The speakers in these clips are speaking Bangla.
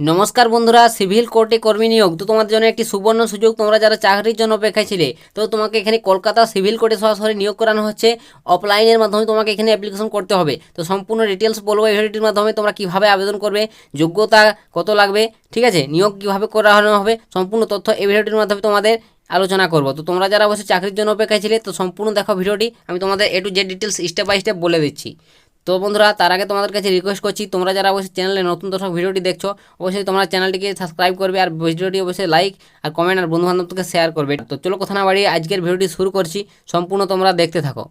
নমস্কার বন্ধুরা, সিভিল কোর্টে কর্মী নিয়োগ। তো তোমাদের জন্য একটি সুবর্ণ সুযোগ, তোমরা যারা চাকরির জন্য অপেক্ষায় ছিলে, তো তোমাকে এখানে কলকাতা সিভিল কোর্টে সরাসরি নিয়োগ করানো হচ্ছে। অফলাইনের মাধ্যমে তোমাকে এখানে অ্যাপ্লিকেশন করতে হবে। তো সম্পূর্ণ ডিটেলস বলব ভিডিওটির মাধ্যমে তোমরা কীভাবে আবেদন করবে, যোগ্যতা কত লাগবে, ঠিক আছে? নিয়োগ কীভাবে করানো হবে, সম্পূর্ণ তথ্য এই ভিডিওটির মাধ্যমে তোমাদের আলোচনা করব। তো তোমরা যারা অবশ্যই চাকরির জন্য অপেক্ষায় ছিলে, তো সম্পূর্ণ দেখো ভিডিওটি আমি তোমাদের A to Z details step by step বলে দিচ্ছি। তো বন্ধুরা, তার আগে তোমাদের কাছে রিকোয়েস্ট করছি, তোমরা যারা অবশ্যই চ্যানেলে নতুন দর্শক ভিডিওটি দেখছ, অবশ্যই তোমরা চ্যানেলটিকে সাবস্ক্রাইব করবে আর ভিডিওটি অবশ্যই লাইক আর কমেন্ট আর বন্ধুবান্ধবকে শেয়ার করবে। তো চলো কথা না বাড়িয়ে আজকের ভিডিওটি শুরু করছি, সম্পূর্ণ তোমরা দেখতে থাকো।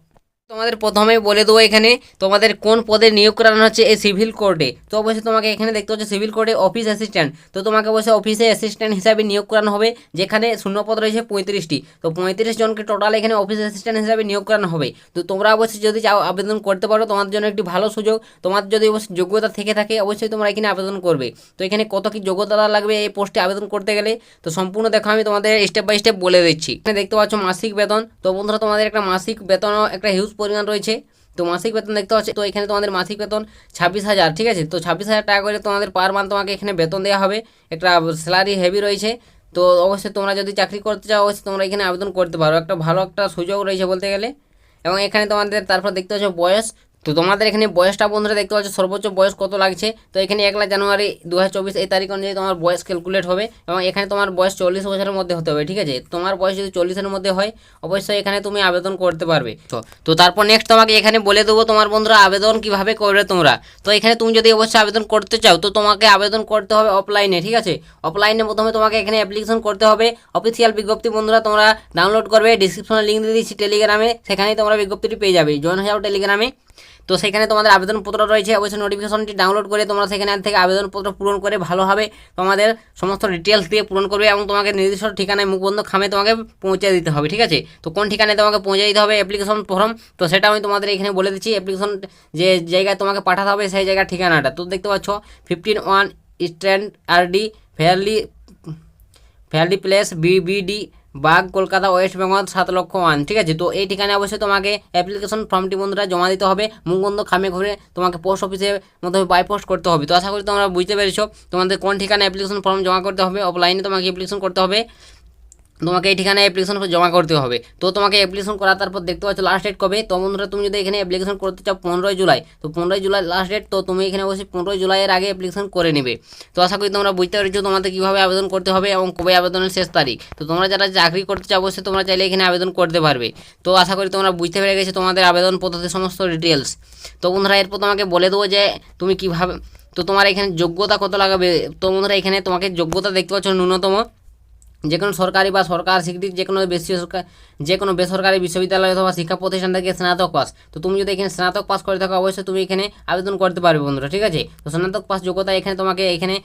তোমাদের প্রথমে বলে দেবো এখানে, তোমাদের কোন পদে নিয়োগ করানো হচ্ছে এই সিভিল কোর্টে। তো অবশ্যই তোমাকে এখানে দেখতে হচ্ছে সিভিল কোর্টে অফিস অ্যাসিস্ট্যান্ট তো তোমাকে অবশ্যই অফিসে অ্যাসিস্ট্যান্ট হিসাবে নিয়োগ করানো হবে, যেখানে শূন্যপদ রয়েছে পঁয়ত্রিশটি। তো পঁয়ত্রিশ জনকে টোটাল এখানে অফিস অ্যাসিস্ট্যান্ট হিসাবে নিয়োগ করানো হবে। তো তোমরা অবশ্যই যদি চাও আবেদন করতে পারো, তোমাদের জন্য একটি ভালো সুযোগ। তোমার যদি অবশ্যই যোগ্যতা থেকে থাকে, অবশ্যই তোমরা এখানে আবেদন করবে। তো এখানে কত কি যোগ্যতা লাগবে এই পোস্টে আবেদন করতে গেলে, তো সম্পূর্ণ দেখো, আমি তোমাদের স্টেপ বাই স্টেপ বলে দিচ্ছি। এখানে দেখতে পাচ্ছ মাসিক বেতন। তো বন্ধুরা, তোমাদের একটা মাসিক বেতনও, একটা হিউজ পরিমাণ রয়েছে। তো মাসিক বেতন দেখতে পাচ্ছি, তো এখানে তোমাদের মাসিক বেতন ছাব্বিশ হাজার, ঠিক আছে? তো ছাব্বিশ হাজার টাকা করে তোমাদের পার মান্থ তোমাকে এখানে বেতন দেওয়া হবে। একটা স্যালারি হেভি রয়েছে। তো অবশ্যই তোমরা যদি চাকরি করতে চাও, অবশ্যই তোমরা এখানে আবেদন করতে পারো। একটা ভালো একটা সুযোগ রয়েছে বলতে গেলে। এবং এখানে তোমাদের, তারপর দেখতে পাচ্ছ বয়স। তো তোমাদের এখানে বয়সটা বন্ধুরা দেখতে পাচ্ছ, সর্বোচ্চ বয়স কত লাগছে? তো এখানে একলা জানুয়ারি দু হাজার চব্বিশ এই তারিখ অনুযায়ী তোমার বয়স ক্যালকুলেট হবে এবং এখানে তোমার বয়স চল্লিশ বছরের মধ্যে হতে হবে, ঠিক আছে? তোমার বয়স যদি চল্লিশের মধ্যে হয়, অবশ্যই এখানে তুমি আবেদন করতে পারবে। তো তো তারপর নেক্সট তোমাকে এখানে বলে দেবো তোমার বন্ধুরা আবেদন কীভাবে করবে তোমরা। তো এখানে তুমি যদি অবশ্যই আবেদন করতে চাও, তো তোমাকে আবেদন করতে হবে অফলাইনে ঠিক আছে? অফলাইনে প্রথমে তোমাকে এখানে অ্যাপ্লিকেশন করতে হবে। অফিসিয়াল বিজ্ঞপ্তি বন্ধুরা তোমরা ডাউনলোড করবে ডিসক্রিপশনে লিঙ্ক দিয়ে দিচ্ছি টেলিগ্রামে সেখানেই তোমরা বিজ্ঞপ্তিটি পেয়ে যাবে। জয়েন হয়ে যাও টেলিগ্রামে তো সেখানে তোমাদের আবেদনপত্র রয়েছে, অবশ্যই নোটিফিকেশনটি ডাউনলোড করে তোমরা সেখানে থেকে আবেদনপত্র পূরণ করে ভালোভাবে তোমাদের সমস্ত ডিটেলস দিয়ে পূরণ করবে এবং তোমাকে নির্দিষ্ট ঠিকানায় মুখবন্ধ খামে তোমাকে পৌঁছে দিতে হবে, ঠিক আছে? তো কোন ঠিকানায় তোমাকে পৌঁছে দিতে হবে অ্যাপ্লিকেশন ফর্ম তো সেটা আমি তোমাদের এখানে বলে দিচ্ছি অ্যাপ্লিকেশন যে জায়গায় তোমাকে পাঠাতে হবে সেই জায়গার ঠিকানাটা। তো দেখতে পাচ্ছ fifteen one stand RD Fairlie Fairlie place BBD Bagh Kolkata, west Bengal, সাত লক্ষ ওয়ান, ঠিক আছে? তো এই ঠিকানায় অবশ্যই তোমাকে অ্যাপ্লিকেশন ফর্মটি বন্ধুরা জমা দিতে হবে। মুখবন্ধ খামে ঘুরে তোমাকে পোস্ট অফিসের মধ্যে বাই পোস্ট করতে হবে। তো আশা করি তোমরা বুঝতে পেরেছ তোমাদের কোন ঠিকানায় অ্যাপ্লিকেশন ফর্ম জমা করতে হবে অফলাইনে তোমাকে অ্যাপ্লিকেশন করতে হবে। তোমাকে এই ঠিকানায় অ্যাপ্লিকেশন জমা করতে হবে। তো তোমাকে অ্যাপ্লিকেশন করার তারপর দেখতে পাচ্ছ লাস্ট ডেট কবে? তো বন্ধুরা, তুমি যদি এখানে অ্যাপ্লিকেশন করতে চাও পনেরোই জুলাই, তো পনেরোই জুলাই লাস্ট ডেট তো তুমি এখানে অবশ্যই পনেরোই জুলাইয়ের আগে অ্যাপ্লিকেশন করে নেবে। তো আশা করি তোমরা বুঝতে পেরেছ তোমাদের কীভাবে আবেদন করতে হবে এবং কবে আবেদনের শেষ তারিখ। তো তোমরা যারা চাকরি করতে চাও, অবশ্যই তোমরা চাইলে এখানে আবেদন করতে পারবে। তো আশা করি তোমরা বুঝতে পেরে গেছো তোমাদের আবেদন পদ্ধতির সমস্ত ডিটেলস তো বন্ধুরা, এরপর তোমাকে বলে দেবো যে তুমি কীভাবে, তো তোমার এখানে যোগ্যতা কত লাগাবে? তো বন্ধুরা, এখানে তোমাকে যোগ্যতা দেখতে পাচ্ছ ন্যূনতম। যে কোনো সরকারি বা সরকার স্বীকৃত যে কোনো বেসরকারি যে কোনো বেসরকারি বিশ্ববিদ্যালয় অথবা শিক্ষা প্রতিষ্ঠান থেকে স্নাতক পাস। তো তুমি যদি এখানে স্নাতক পাস করে থাকো, অবশ্যই তুমি এখানে আবেদন করতে পারবে বন্ধুরা, ঠিক আছে? তো স্নাতক পাস যোগ্যতা এখানে তোমাকে এখানে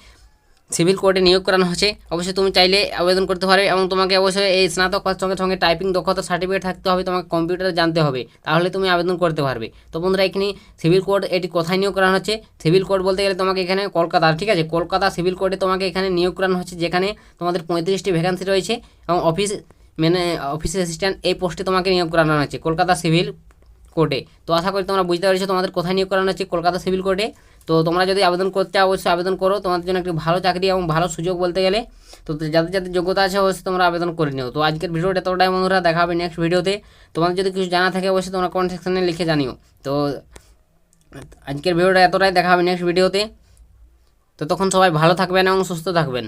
সিভিল কোর্টে নিয়োগ করানো হচ্ছে অবশ্যই তুমি চাইলে আবেদন করতে পারবে এবং তোমাকে অবশ্যই এই স্নাতক পাস সঙ্গে সঙ্গে টাইপিং দক্ষতা সার্টিফিকেট থাকতে হবে, তোমাকে কম্পিউটার জানতে হবে, তাহলে তুমি আবেদন করতে পারবে। তো বন্ধুরা, এখানে সিভিল কোর্ট এটি কোথায় নিয়োগ করানো হচ্ছে? সিভিল কোর্ট বলতে গেলে তোমাকে এখানে কলকাতা, ঠিক আছে? কলকাতা সিভিল কোর্টে তোমাকে এখানে নিয়োগ করানো হচ্ছে, যেখানে তোমাদের পঁয়ত্রিশটি ভ্যাকান্সি রয়েছে এবং অফিস মানে অফিস অ্যাসিস্ট্যান্ট এই পোস্টে তোমাকে নিয়োগ করানো হচ্ছে কলকাতা সিভিল কোর্টে। তো আশা করি তোমরা বুঝতে পেরেছ তোমাদের কোথায় নিয়োগ করানো হচ্ছে, কলকাতা সিভিল কোর্টে। তো তোমরা যদি আবেদন করতে অবশ্যই আবেদন করো। তোমাদের জন্য একটি ভালো চাকরি এবং ভালো সুযোগ বলতে গেলে। তো যাদের যাদের যোগ্যতা আছে, অবশ্যই তোমরা আবেদন করে নিও। তো আজকের ভিডিওটা এতটাই বন্ধুরা, দেখা হবে নেক্সট ভিডিওতে। তোমাদের যদি কিছু জানা থাকে, অবশ্যই তোমরা কমেন্ট সেকশনে লিখে জানিও। তো আজকের ভিডিওটা এতটাই, দেখা হবে নেক্সট ভিডিওতে। তো তখন সবাই ভালো থাকবেন এবং সুস্থ থাকবেন।